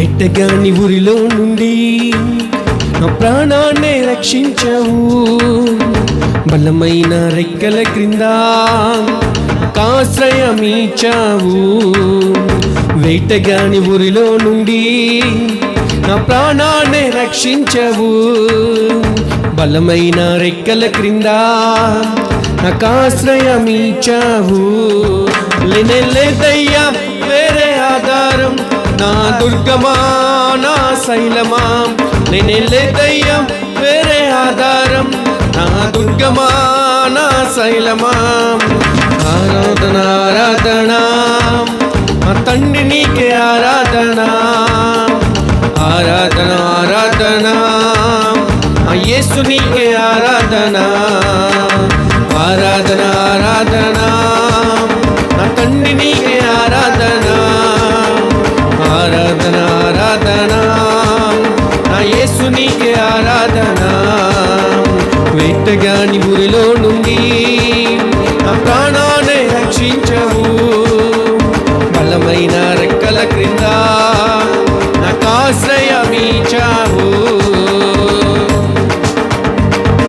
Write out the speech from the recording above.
వేటగాని ఊరిలో నుండి నా ప్రాణాన్ని రక్షించవు. బలమైన రెక్కల క్రింద కాశ్రయమిచ్చావు. వేటగాని ఊరిలో నుండి నా ప్రాణాన్ని రక్షించవు. బలమైన రెక్కల క్రింద నాకు ఆశ్రయమిచ్చావు లేనే లేదయ్యా ఆధారం నా దుర్గమా నా శైలమా లేనే లేదయ్యా వేరే ఆధారం నా దుర్గమా నా శైలమా ఆరాధన ఆరాధన మా తండ్రి నీకే ఆరాధన ఆరాధన ఆరాధన ఆ యేసు నీకే ఆరాధన ఆరాధన ఆరాధన ఆరాధనా. నా యేసు నీకే ఆరాధనా. వేటగాని ఊరిలోను